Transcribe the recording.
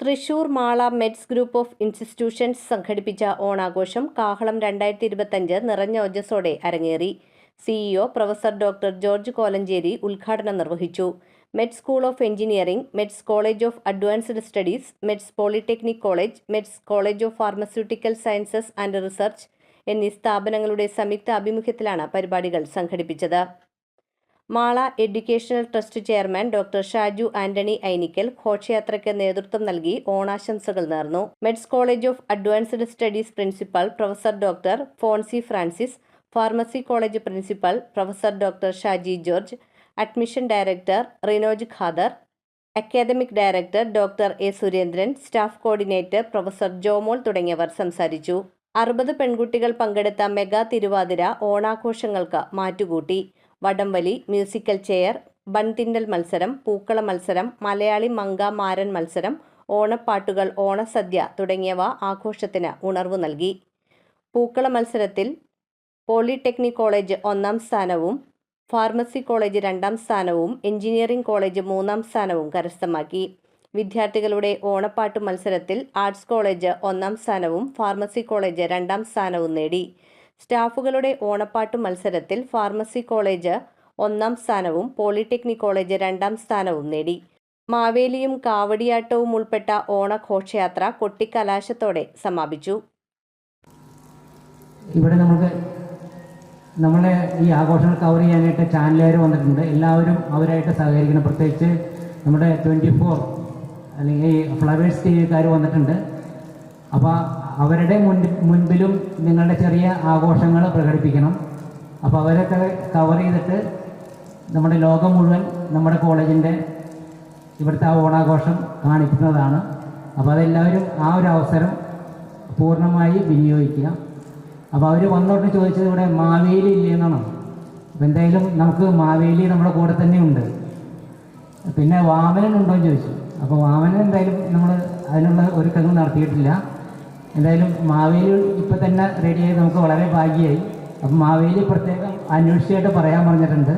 Thrissur Mala MET's group of institutions സംഘടിപ്പിച്ച ഓണാഘോഷം കാഹളം രണ്ടായിരത്തി ഇരുപത്തഞ്ച് നിറഞ്ഞ ഓജസ്സോടെ അരങ്ങേറി. CEO professor doctor George Kolenchery ഉദ്ഘാടനം നിർവഹിച്ചു. MET school of engineering MET's college of advanced studies MET's polytechnic college MET's college of pharmaceutical sciences and research എന്നീ സ്ഥാപനങ്ങളുടെ സംയുക്ത ആഭിമുഖ്യത്തിലാണ് പരിപാടികൾ സംഘടിപ്പിച്ചത്. Mala educational trust chairman doctor Shaju Antony Ainikkal ഘോഷയാത്രയ്ക്ക് നേതൃത്വം നൽകി ഓണാശംസകൾ നേർന്നു. MET's college of advanced studies principal professor doctor Fonsy Francis pharmacy college principal professor doctor Shaji George admission director Rinoj Khader academic director doctor A Surendran staff coordinator professor Jomol തുടങ്ങിയവർ സംസാരിച്ചു. അറുപത് പെൺകുട്ടികൾ പങ്കെടുത്ത mega Thiruvathira ഓണാഘോഷങ്ങൾക്ക് മാറ്റുകൂട്ടി. വടംവലി musical chair ബൺതിണ്ടൽ മത്സരം പൂക്കള മത്സരം മലയാളി മങ്ക മാരൻ മത്സരം ഓണപ്പാട്ടുകൾ ഓണസദ്യ തുടങ്ങിയവ ആഘോഷത്തിന് ഉണർവ് നൽകി. പൂക്കള മത്സരത്തിൽ പോളിടെക്നിക് കോളേജ് ഒന്നാം സ്ഥാനവും ഫാർമസി കോളേജ് രണ്ടാം സ്ഥാനവും എഞ്ചിനീയറിംഗ് കോളേജ് മൂന്നാം സ്ഥാനവും കരസ്ഥമാക്കി. വിദ്യാർത്ഥികളുടെ ഓണപ്പാട്ട് മത്സരത്തിൽ ആർട്സ് കോളേജ് ഒന്നാം സ്ഥാനവും ഫാർമസി കോളേജ് രണ്ടാം സ്ഥാനവും നേടി. സ്റ്റാഫുകളുടെ ഓണപ്പാട്ട് മത്സരത്തിൽ ഫാർമസി കോളേജ് ഒന്നാം സ്ഥാനവും പോളിടെക്നിക് കോളേജ് രണ്ടാം സ്ഥാനവും നേടി. മാവേലിയും കാവടിയാട്ടവും ഉൾപ്പെട്ട ഓണഘോഷയാത്ര കൊട്ടിക്കലാശത്തോടെ സമാപിച്ചു. ഇവിടെ നമുക്ക് നമ്മളെ ഈ ആഘോഷങ്ങൾ കവർ ചെയ്യാനായിട്ട് ചാനലുകാർ വന്നിട്ടുണ്ട്. എല്ലാവരും അവരായിട്ട് സഹകരിക്കണം. പ്രത്യേകിച്ച് നമ്മുടെ ട്വന്റി ഫോർ അല്ലെങ്കിൽ ഫ്ലവേഴ്സ് ടി വിക്കാർ വന്നിട്ടുണ്ട്. അപ്പോൾ അവരുടെ മുൻപിലും നിങ്ങളുടെ ചെറിയ ആഘോഷങ്ങൾ പ്രകടിപ്പിക്കണം. അപ്പോൾ അവരൊക്കെ കവർ ചെയ്തിട്ട് നമ്മുടെ ലോകം മുഴുവൻ നമ്മുടെ കോളേജിന്റെ ഇവിടുത്തെ ആ ഓണാഘോഷം കാണിക്കുന്നതാണ്. അപ്പോൾ അതെല്ലാവരും ആ ഒരു അവസരം പൂർണമായി വിനിയോഗിക്കുക. അപ്പോൾ അവർ വന്നോട്ട് ചോദിച്ചത് ഇവിടെ മാവേലി ഇല്ലേ എന്നാണ്? അപ്പോൾ എന്തായാലും നമുക്ക് മാവേലി നമ്മുടെ കൂടെ തന്നെ ഉണ്ട്. പിന്നെ വാമനൻ ഉണ്ടോ എന്ന് ചോദിച്ചു. അപ്പോൾ വാമനൻ എന്തായാലും നമ്മൾ അതിനുള്ള ഒരുക്കങ്ങൾ നടത്തിയിട്ടില്ല. എന്തായാലും മാവേലി ഇപ്പം തന്നെ റെഡിയായി നമുക്ക് വളരെ ഭാഗ്യമായി. അപ്പം മാവേലി പ്രത്യേകം അന്വേഷിച്ചായിട്ട് പറയാൻ പറഞ്ഞിട്ടുണ്ട്.